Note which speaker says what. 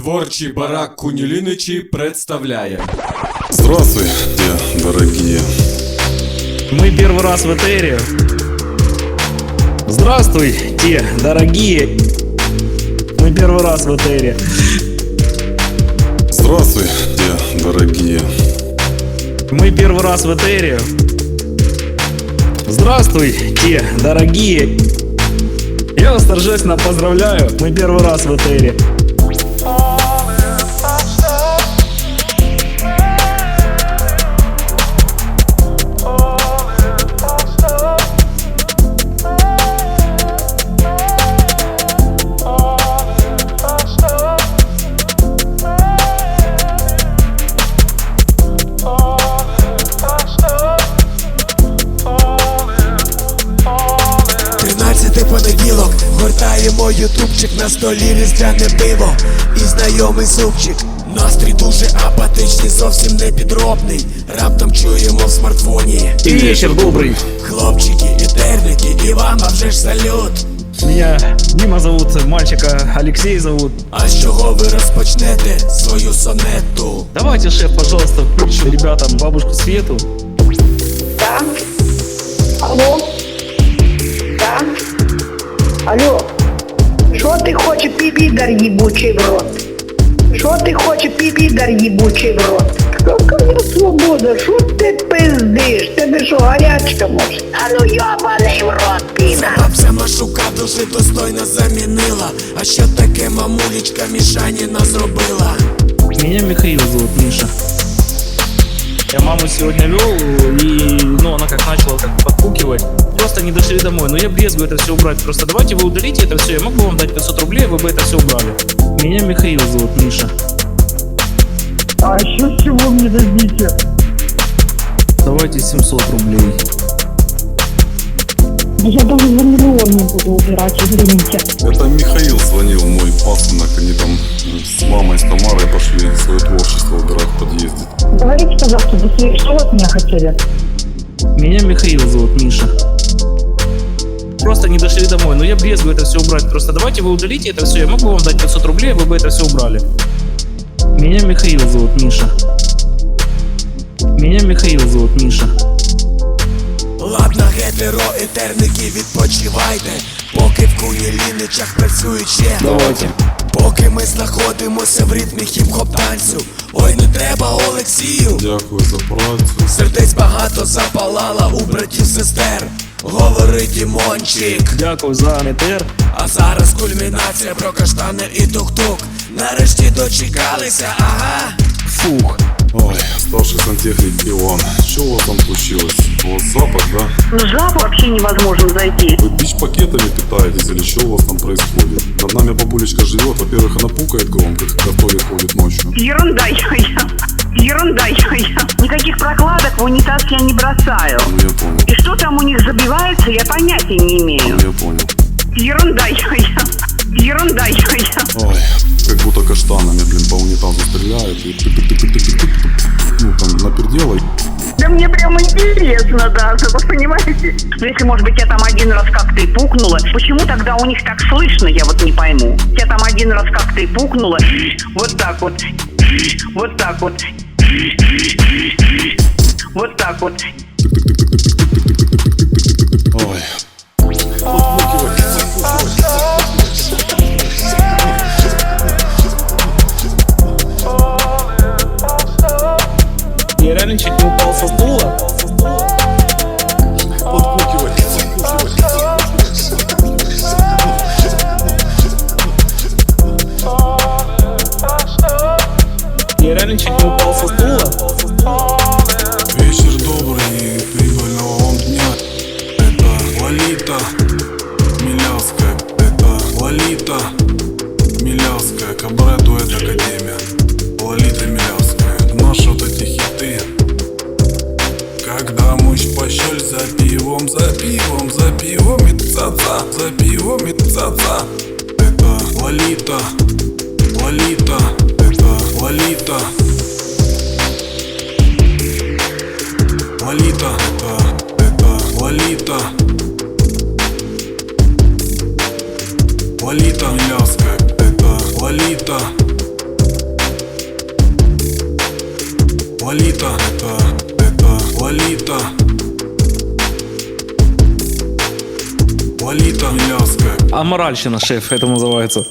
Speaker 1: Творчий барак Куніліничі представляє.
Speaker 2: Здравствуйте, дорогие.
Speaker 3: Мы первый раз в Этере. Здравствуйте, дорогие. Мы первый раз в Этере.
Speaker 2: Здравствуйте, дорогие.
Speaker 3: Мы первый раз в Этере. Здравствуйте, дорогие. Я вас торжественно поздравляю. Мы первый раз в Этере.
Speaker 4: Тринадцятий Гортаємо ютубчик на столі різдвяне пиво і знайомий супчик. Настрій дуже апатичний, зовсім не підробний. Раптом чуємо в смартфоні.
Speaker 3: И вечер добрый.
Speaker 4: Хлопчики, етерники, і вам а вже ж салют.
Speaker 3: Меня Дима зовут, мальчика Алексей зовут.
Speaker 4: А з чого ви розпочнете свою сонету?
Speaker 3: Давайте, шеф, пожалуйста, включим ребятам бабушку Свету.
Speaker 5: Да? Алло? Да? Алло? Що ти хочеш, підар їбучий в рот? Що ти хочеш, підар їбучий в рот? Какая свобода? Що ти пиздиш? Тебе що, гарячка може? А ну йобаний в рот, підар!
Speaker 4: Бабця Машука дуже достойно замінила. А що таке мамулечка Мішаніна зробила?
Speaker 3: Меня Михаил зовут, Миша. Я маму сегодня вел, и ну, она как начала как подпукивать. Просто не дошли домой. Но я брезгую это все убрать. Просто давайте вы удалите это все. Я могу вам дать 500 рублей, вы бы это все убрали. Меня Михаил зовут, Миша.
Speaker 6: А еще чего мне дадите?
Speaker 3: Давайте 700 рублей.
Speaker 6: Да я даже за миллион не буду убирать, извините.
Speaker 2: Это Михаил звонил, мой пасынок. Они там с мамой, с Тамарой пошли свое творчество убирать в подъезде
Speaker 6: Говорите, пожалуйста, быстрее, что вы от меня хотели?
Speaker 3: Меня Михаил зовут, Миша. Просто не дошли домой. Но я брезгую это все убрать. Просто давайте вы удалите это все. Я могу вам дать 500 рублей, вы бы это все убрали. Меня Михаил зовут, Миша. Меня Михаил зовут, Миша.
Speaker 4: Ладно, гетеро, етерники, відпочивайте, поки в куніліничах працюють ще.
Speaker 3: Давайте.
Speaker 4: Поки ми знаходимося в ритмі хіп-хоп танцю. Ой, не треба Олексію.
Speaker 2: Дякую за працю.
Speaker 4: Сердець багато запалала у братів сестер. Говорить Дімончик.
Speaker 3: Дякую за метр.
Speaker 4: А зараз кульмінація про каштани і тук-тук. Нарешті дочекалися, ага.
Speaker 3: Фух.
Speaker 2: Ой, старший сантехник Иван. Что у вас там случилось? У вас запах, да?
Speaker 5: Ну жабу вообще невозможно зайти.
Speaker 2: Вы бич-пакетами питаетесь или что у вас там происходит? Над нами бабулечка живет. Во-первых, она пукает громко, когда в туалет ходит ночью.
Speaker 5: Ерунда я, ерунда я. Никаких прокладок в унитаз я не бросаю.
Speaker 2: Ну, я понял.
Speaker 5: И что там у них забивается, я понятия не
Speaker 2: Ну,
Speaker 5: имею.
Speaker 2: я понял.
Speaker 5: Ерунда я, ерунда я.
Speaker 2: Ой, как будто каштанами, блин, по унитазу стреляют. И тык-тык-тык-тык-тык-тык. Ну, там, напердела.
Speaker 5: Да мне прям интересно даже, вы понимаете? Ну, если, может быть, я там один раз как-то и пукнула, почему тогда у них так слышно, я вот не пойму. Я там один раз как-то и пукнула, вот так вот, вот так вот, вот так вот.
Speaker 3: Я реально чуть не упал со стула.
Speaker 2: Вечер добрый и прибыльного вам дня. Это Лолита Милявская. Это Лолита Милявская. Кабаре дуэт Академия. Лолита Милявская. Наши вот эти хиты. Когда муж пошел за пивом, за пивом, за пивом и ца-ца, за пивом и ца-ца. Это Лолита, Лолита, Лолита Ляска, это Лолита. Лолита, это, это Лолита. Лолита Ляска
Speaker 3: Аморальщина, шеф, это называется.